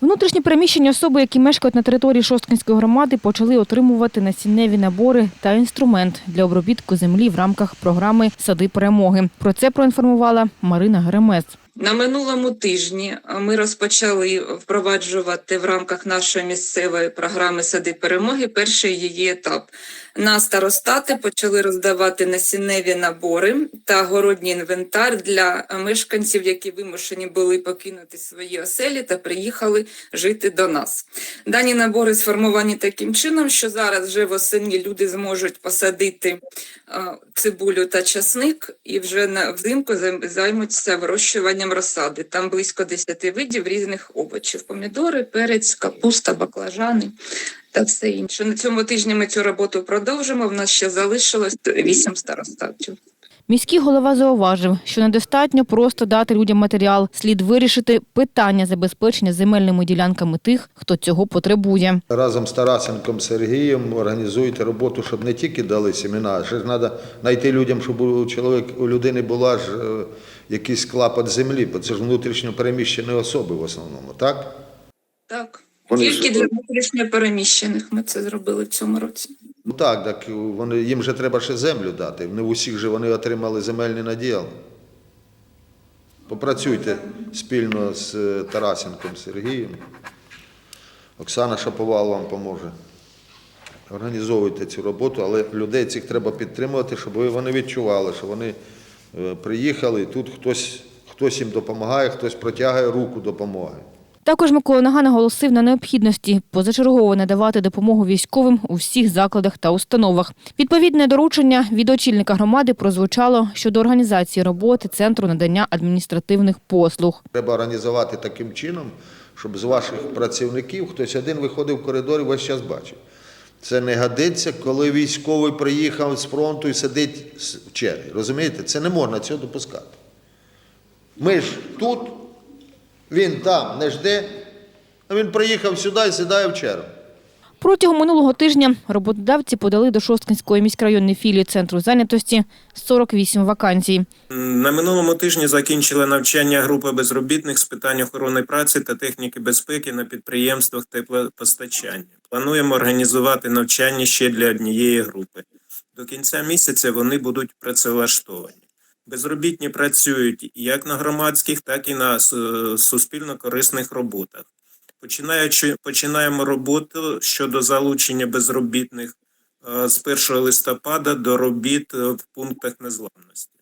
Внутрішні переміщені особи, які мешкають на території Шосткинської громади, почали отримувати насінневі набори та інструмент для обробітку землі в рамках програми Сади перемоги. Про це проінформувала Марина Гремес. На минулому тижні ми розпочали впроваджувати в рамках нашої місцевої програми Сади перемоги перший її етап. На старостати почали роздавати насінневі набори та городній інвентар для мешканців, які вимушені були покинути свої оселі та приїхали жити до нас. Дані набори сформовані таким чином, що зараз вже восени люди зможуть посадити е, цибулю та часник і вже взимку займуться вирощуванням розсади. Там близько 10 видів різних овочів: помідори, перець, капуста, баклажани та все інше. На цьому тижні ми цю роботу продовжимо. В нас ще залишилось 8 старостатів. Міський голова зауважив, що недостатньо просто дати людям матеріал. Слід вирішити питання забезпечення земельними ділянками тих, хто цього потребує. Разом з Тарасенком Сергієм організуєте роботу, щоб не тільки дали семена, а ще ж треба знайти людям, щоб у чоловік у людини була ж е, якийсь клапот землі, бо це ж внутрішньо переміщені особи в основному, так? Так. Тільки для внутрішньо переміщених ми це зробили в цьому році. Ну так, так вони, їм же треба ще землю дати. Не в усіх же вони отримали земельний наділ. Попрацюйте спільно з е, Тарасенком Сергієм. Оксана Шаповал вам поможе. Організовуйте цю роботу, але людей цих треба підтримувати, щоб вони відчували, що вони е, приїхали, і тут хтось, хтось їм допомагає, хтось протягує руку допомоги. Також Микола Нага наголосив на необхідності позачергово надавати допомогу військовим у всіх закладах та установах. Відповідне доручення від очільника громади прозвучало щодо організації роботи центру надання адміністративних послуг. Треба організувати таким чином, щоб з ваших працівників хтось один виходив в коридор і весь час бачив. Це не годиться, коли військовий приїхав з фронту і сидить в черзі. Розумієте? Це не можна цього допускати. Ми ж тут, він там не жде, а він приїхав сюди і сідає в чергу. Протягом минулого тижня роботодавці подали до Шосткинської міськрайонної філії центру зайнятості 48 вакансій. На минулому тижні закінчили навчання групи безробітних з питань охорони праці та техніки безпеки на підприємствах теплопостачання. Плануємо організувати навчання ще для однієї групи. До кінця місяця вони будуть працевлаштовані. Безробітні працюють як на громадських, так і на е, суспільно корисних роботах. Починаючи, починаємо роботу щодо залучення безробітних е, з 1 листопада до робіт е, в пунктах незламності.